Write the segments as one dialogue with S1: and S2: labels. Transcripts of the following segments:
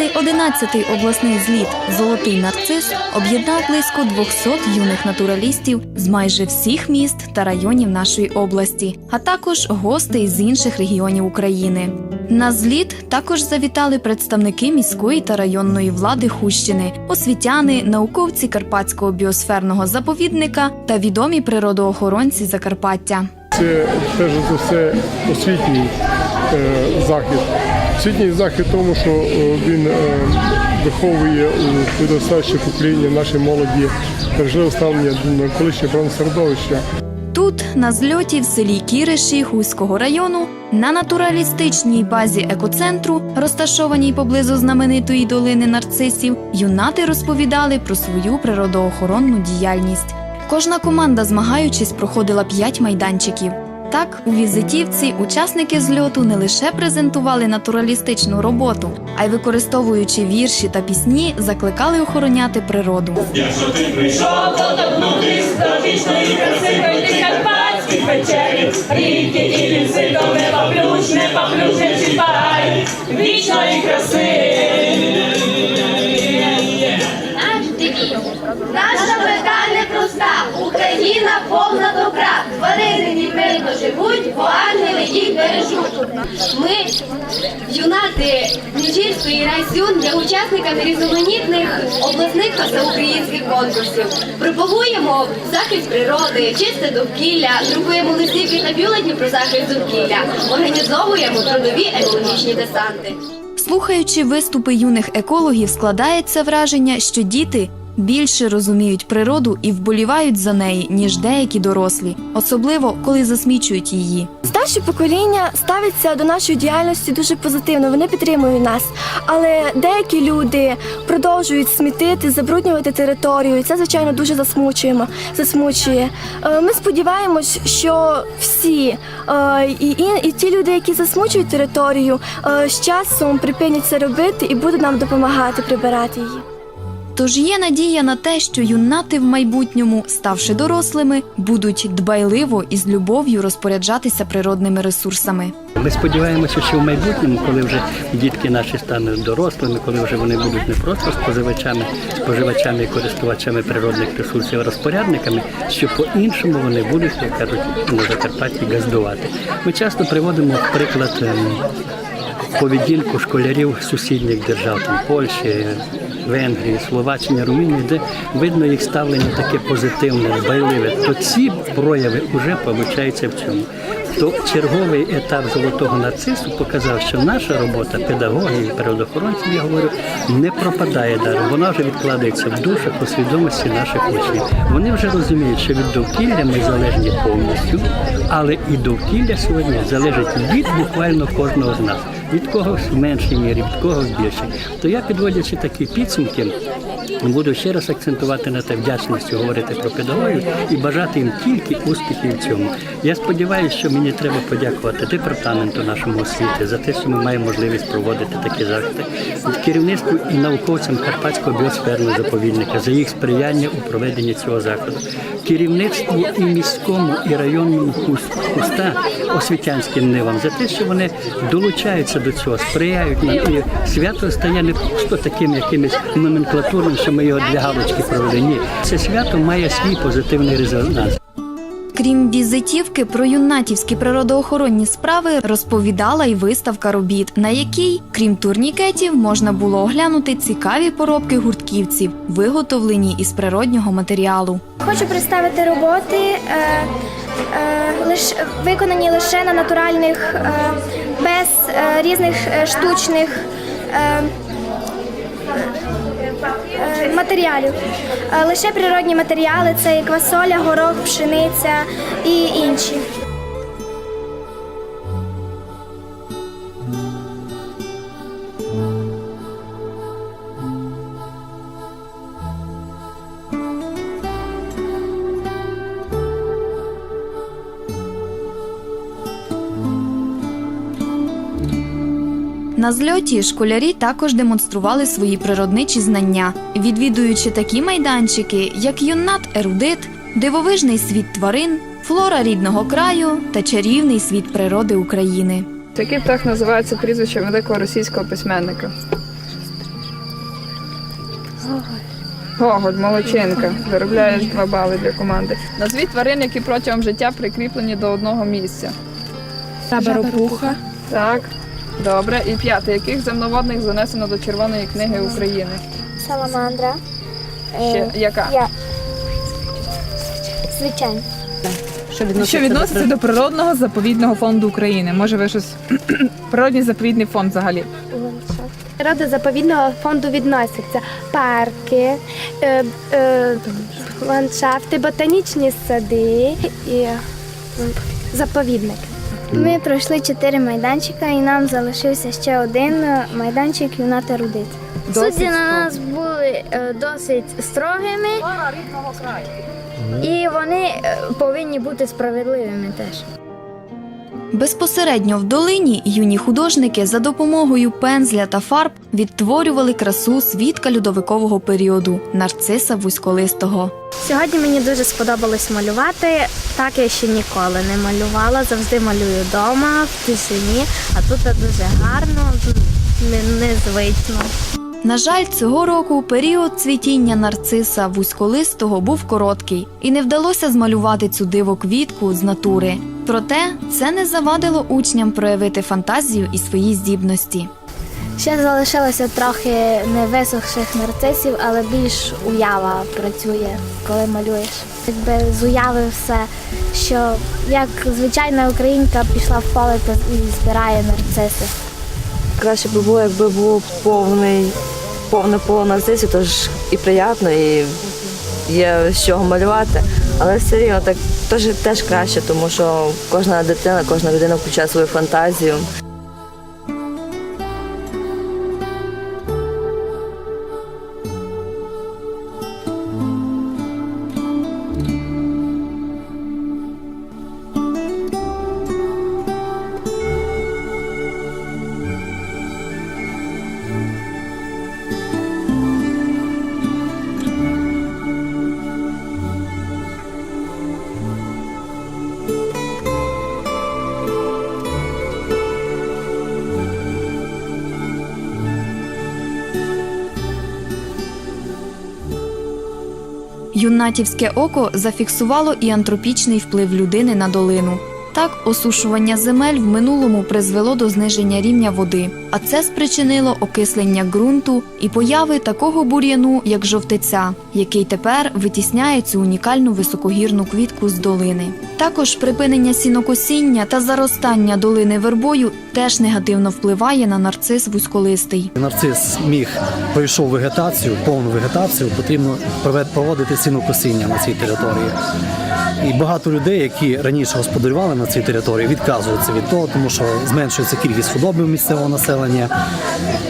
S1: 11-й обласний зліт Золотий нарцис об'єднав близько 200 юних натуралістів з майже всіх міст та районів нашої області, а також гостей з інших регіонів України. На зліт також завітали представники міської та районної влади Хущини, освітяни, науковці Карпатського біосферного заповідника та відомі природоохоронці Закарпаття.
S2: Це перш за все освітній е, захід. Освітній захід тому, що е, він е, виховує у підростаюче покоління нашої молоді бережливе ставлення до навколишнього природного.
S1: Тут, на зльоті в селі Кіриші Хуського району, на натуралістичній базі екоцентру, розташованій поблизу знаменитої долини нарцисів, юнати розповідали про свою природоохоронну діяльність. Кожна команда, змагаючись, проходила п'ять майданчиків. Так, у візитівці учасники зльоту не лише презентували натуралістичну роботу, а й використовуючи вірші та пісні, закликали охороняти природу.
S3: Якщо ти прийшов до вічної краси, пройди карпатські печері, ріки і ліси, до неба плюч, не паплюч, не чіпай вічної краси.
S4: Україна повна добра. Тварини мирно живуть, бо ангели їх бережуть. Ми, юнати Ніжівської райсюн, є учасниками різноманітних обласних та всеукраїнських конкурсів. Пропагуємо захист природи, чисте довкілля, друкуємо листівки та бюлетні про захист довкілля, організовуємо трудові екологічні десанти.
S1: Слухаючи виступи юних екологів, складається враження, що діти більше розуміють природу і вболівають за неї, ніж деякі дорослі, особливо коли засмічують її.
S5: Старші покоління ставляться до нашої діяльності дуже позитивно. Вони підтримують нас. Але деякі люди продовжують смітити, забруднювати територію. І це звичайно дуже засмучуємо. Засмучує. Е, Ми сподіваємось, що всі е, і, і, і ті люди, які засмучують територію, е, з часом припинять це робити і будуть нам допомагати прибирати її.
S1: Тож є надія на те, що юнати в майбутньому, ставши дорослими, будуть дбайливо і з любов'ю розпоряджатися природними ресурсами.
S6: Ми сподіваємося, що в майбутньому, коли вже дітки наші стануть дорослими, коли вже вони будуть не просто споживачами, споживачами і користувачами природних ресурсів, розпорядниками, що по-іншому вони будуть, як кажуть, на Закарпатті газдувати. Ми часто приводимо приклад ем, поведінку школярів сусідніх держав, там Польщі, Венгрії, Словаччини, Румунії, де видно їх ставлення таке позитивне, дбайливе, то ці прояви вже помічаються в цьому. То черговий етап золотого нарцису показав, що наша робота педагогів і природоохоронців, я говорю, не пропадає даром. Вона вже відкладається в душах у свідомості наших учнів. Вони вже розуміють, що від довкілля ми залежні повністю, але і довкілля сьогодні залежить від буквально кожного з нас. Від когось в меншій мірі, від когось більше. То я, підводячи такі підсумки, буду ще раз акцентувати на те вдячністю говорити про педагогів і бажати їм тільки успіхів в цьому. Я сподіваюся, що мені треба подякувати департаменту нашому освіти за те, що ми маємо можливість проводити такі заходи, керівництву і науковцям Карпатського біосферного заповідника за їх сприяння у проведенні цього заходу, керівництву і міському і районному хус- хуста освітянським нивам за те, що вони долучаються до цього, сприяють нам і свято стає не просто таким якимось номенклатурним, що ми його для галочки провели. Ні, це свято має свій позитивний резонанс.
S1: Крім візитівки про юнатівські природоохоронні справи розповідала й виставка робіт, на якій, крім турнікетів, можна було оглянути цікаві поробки гуртківців, виготовлені із природнього матеріалу.
S7: Хочу представити роботи, е, лиш, виконані лише на натуральних, е, без е, різних е, штучних е, е, матеріалів. Е, лише природні матеріали це і квасоля, горох, пшениця і інші.
S1: На зльоті школярі також демонстрували свої природничі знання, відвідуючи такі майданчики, як юнат ерудит, дивовижний світ тварин, флора рідного краю та чарівний світ природи України.
S8: Який птах називається прізвищем великого російського письменника? Гоголь, молодчинка. Заробляєш два бали для команди. Назвіть тварин, які протягом життя прикріплені до одного місця.
S7: Жаба-ропуха.
S8: Так. Добре. І п'яте. Яких земноводних занесено до Червоної книги України?
S7: Саламандра.
S8: Ще яка?
S7: Я. Звичайно.
S9: Що відноситься до природного заповідного фонду України? Може, ви щось природний заповідний фонд взагалі?
S7: Природозаповідного фонду відносяться парки, е, е, ландшафти, ботанічні сади і заповідники. Ми пройшли чотири майданчика і нам залишився ще один е, майданчик юнати Рудиць. Судді на нас були е, досить строгими. І вони е, повинні бути справедливими теж.
S1: Безпосередньо в долині юні художники за допомогою пензля та фарб відтворювали красу свідка льодовикового періоду нарциса вузьколистого.
S7: Сьогодні мені дуже сподобалось малювати. Так я ще ніколи не малювала. Завжди малюю вдома, в тишині, а тут дуже гарно, не- незвично.
S1: На жаль, цього року період цвітіння нарциса вузьколистого був короткий, і не вдалося змалювати цю дивоквітку з натури. Проте це не завадило учням проявити фантазію і свої здібності.
S7: Ще залишилося трохи невисохших нарцисів, але більш уява працює, коли малюєш. Якби з уяви все, що як звичайна українка пішла в поле та і збирає нарциси.
S10: Краще б було, якби було повний, повне поле нарцисів, тож і приємно, і є з чого малювати. Але все рівно так теж, теж краще, тому що кожна дитина, кожна людина включає свою фантазію.
S1: Юнатівське око зафіксувало і антропічний вплив людини на долину. Так, осушування земель в минулому призвело до зниження рівня води, а це спричинило окислення ґрунту і появи такого бур'яну, як жовтиця, який тепер витісняє цю унікальну високогірну квітку з долини. Також припинення сінокосіння та заростання долини вербою теж негативно впливає на нарцис вузьколистий.
S11: Нарцис міг пройшов вегетацію, повну вегетацію, потрібно проводити сінокосіння на цій території. І багато людей, які раніше господарювали на цій території, відказуються від того, тому що зменшується кількість худоби місцевого населення,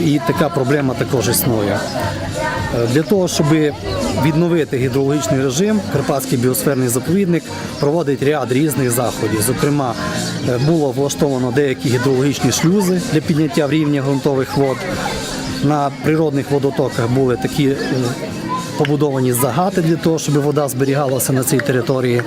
S11: і така проблема також існує. Е, Для того, щоб відновити гідрологічний режим, Карпатський біосферний заповідник проводить ряд різних заходів. Зокрема, е, було влаштовано деякі гідрологічні шлюзи для підняття рівня ґрунтових вод. На природних водотоках були такі е, побудовані загати для того, щоб вода зберігалася на цій території. Е,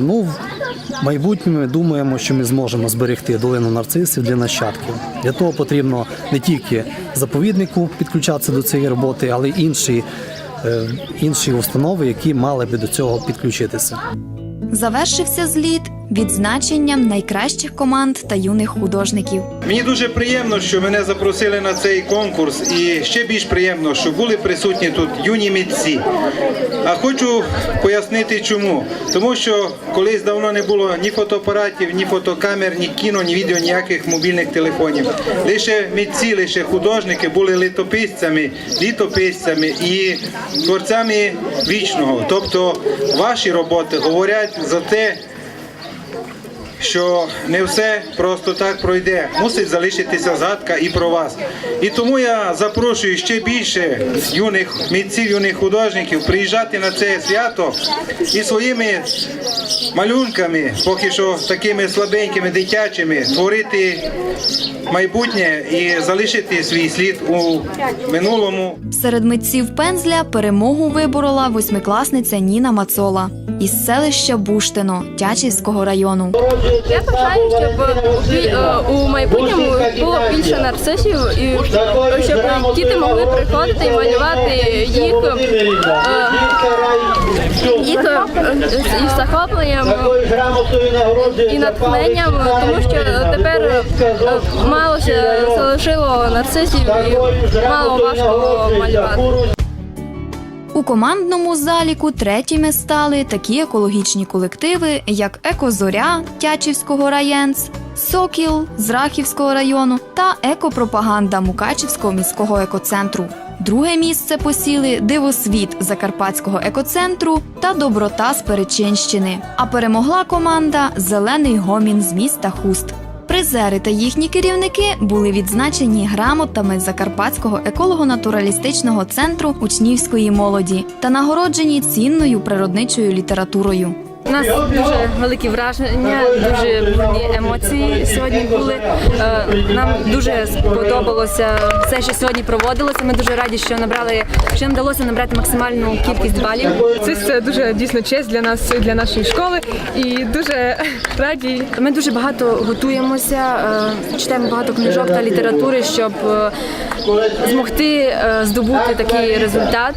S11: Ну, в майбутньому ми думаємо, що ми зможемо зберегти долину нарцисів для нащадків. Для того потрібно не тільки заповіднику підключатися до цієї роботи, але й інші, е, інші установи, які мали би до цього підключитися.
S1: Завершився зліт відзначенням найкращих команд та юних художників.
S12: Мені дуже приємно, що мене запросили на цей конкурс, і ще більш приємно, що були присутні тут юні митці. А хочу пояснити чому. Тому що колись давно не було ні фотоапаратів, ні фотокамер, ні кіно, ні відео, ніяких мобільних телефонів. Лише митці, лише художники були літописцями, літописцями і творцями вічного. Тобто ваші роботи говорять за те що не все просто так пройде. Мусить залишитися згадка і про вас. І тому я запрошую ще більше юних митців, юних художників приїжджати на це свято і своїми малюнками, поки що такими слабенькими, дитячими, творити майбутнє і залишити свій слід у минулому.
S1: Серед митців пензля перемогу виборола восьмикласниця Ніна Мацола із селища Буштино Тячівського району.
S3: Я бажаю, щоб у майбутньому було більше нарцисів і щоб діти могли приходити і малювати їх, їх із захопленням і натхненням, тому що тепер мало залишило нарцисів і мало важко малювати.
S1: У командному заліку третіми стали такі екологічні колективи, як Екозоря Тячівського районс, Сокіл з Рахівського району та Екопропаганда Мукачівського міського екоцентру. Друге місце посіли Дивосвіт Закарпатського екоцентру та Доброта з Перечинщини. А перемогла команда Зелений гомін з міста Хуст. Призери та їхні керівники були відзначені грамотами Закарпатського еколого-натуралістичного центру учнівської молоді та нагороджені цінною природничою літературою.
S13: У нас дуже великі враження, дуже бурні емоції сьогодні були. Е, Нам дуже сподобалося все, що сьогодні проводилося. Ми дуже раді, що набрали, що нам вдалося набрати максимальну кількість балів.
S14: Це, це дуже дійсно честь для нас, для нашої школи, і дуже раді
S13: Ми дуже багато готуємося, е, читаємо багато книжок та літератури, щоб е, змогти здобути такий результат.